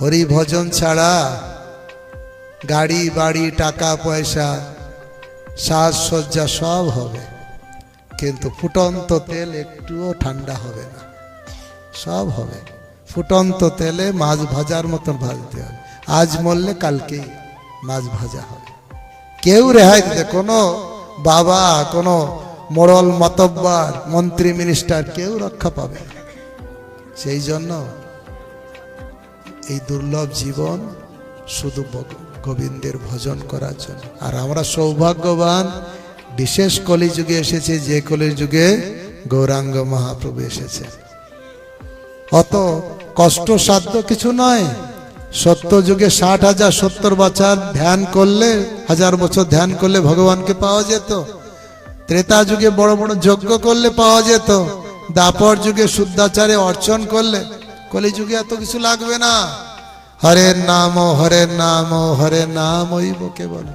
হরি ভজন ছাড়া গাড়ি, বাড়ি, টাকা, পয়সা, সাজসজ্জা সব হবে। কিন্তু ফুটন্ত তেল একটুও ঠান্ডা হবে না। সব হবে। ফুটন্ত তেলে মাছ ভাজার মতন ভাজতে হবে। আজ মরলে কালকেই মাছ ভাজা হবে। কেউ রেহাই দিতে, কোনো বাবা, কোনো মোড়ল, মতব্বার, মন্ত্রী, মিনিস্টার কেউ রক্ষা পাবে সেই জন্য এই দুর্লভ জীবন শুধু গোবিন্দের ভজন করার জন্য। আর আমরা সৌভাগ্যবান, বিশেষ কলিযুগে এসেছে, যে কলিযুগে গৌরাঙ্গ মহাপ্রভু এসেছে। অত কষ্টসাধ্য কিছু নয়। সত্য যুগে ষাট হাজার, সত্তর বছর ধ্যান করলে, হাজার বছর ধ্যান করলে ভগবানকে পাওয়া যেত। ত্রেতা যুগে বড় বড় যজ্ঞ করলে পাওয়া যেত। দাপর যুগে শুদ্ধাচারে অর্চন করলে কলি যুগে এত কিছু লাগবে না। হরের নাম হরের নাম হরের নাম ওই বকে কেবল।